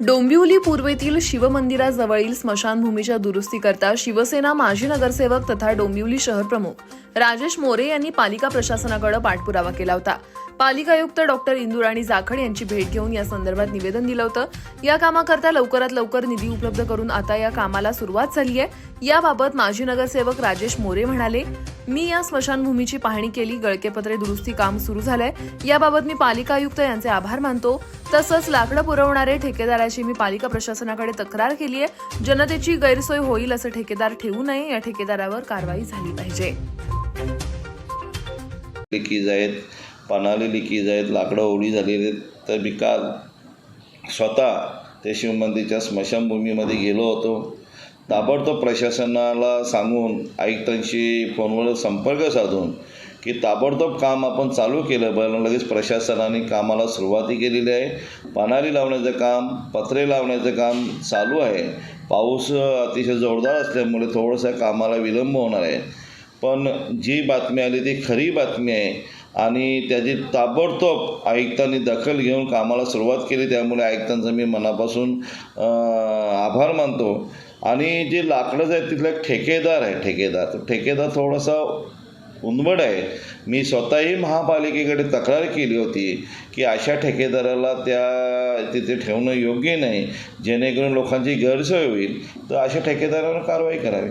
डोंबिवली पूर्वेतील शिवमंदिराजवळील स्मशानभूमीच्या दुरुस्तीकरता शिवसेना माजी नगरसेवक तथा डोंबिवली शहर प्रमुख राजेश मोरे यांनी पालिका प्रशासनाकडे पाठपुरावा केला होता. पालिका आयुक्त डॉक्टर इंदुराणी जाखड यांची भेट घेऊन या संदर्भात निवेदन दिलं होतं. या कामाकरता लवकरात लवकर निधी उपलब्ध करून आता या कामाला सुरुवात झाली आहे याबाबत माजी नगरसेवक राजेश मोरे म्हणाले मी या स्मशानभूमीची पाहणी केली गळकेपत्रे दुरुस्ती काम सुरू झालंय. याबाबत मी पालिका आयुक्त यांचे आभार मानतो. तसंच लाकडं पुरवणारे ठेकेदाराची मी पालिका प्रशासनाकडे तक्रार केली आहे. जनतेची गैरसोय होईल असं ठेकेदार ठेवू नये या ठेकेदारावर कारवाई झाली पाहिजे. लिकीज आहेत पानाली लिकीज आहेत लाकडं ओढी झालेली आहेत. तर मी काल स्वतः ते शिवमंदिरच्या स्मशानभूमीमध्ये गेलो होतो. ताबडतोब प्रशासनाला सांगून आयुक्तांशी फोनवर संपर्क साधून की ताबडतोब काम आपण चालू केलं बरं लगेच प्रशासनाने कामाला सुरुवाती केलेली आहे. पानारी लावण्याचं काम पत्रे लावण्याचं काम चालू आहे. पाऊस अतिशय जोरदार असल्यामुळे थोडंसं कामाला विलंब होणार आहे. पण जी बातमी आली ती खरी बातमी आहे आणि त्याची ताबडतोब आयुक्तांनी दखल घेऊन कामाला सुरुवात केली. त्यामुळे आयुक्तांचा मी मनापासून आभार मानतो. आणि जे लाकडं आहेत तिथला एक ठेकेदार आहे ठेकेदार. तर ठेकेदार थोडासा उन्मड आहे. मी स्वतःही महापालिकेकडे तक्रार केली होती की अशा ठेकेदाराला त्या तिथे ठेवणं योग्य नाही. जेणेकरून लोकांची गैरसोय होईल. तर अशा ठेकेदारावर कारवाई करावी.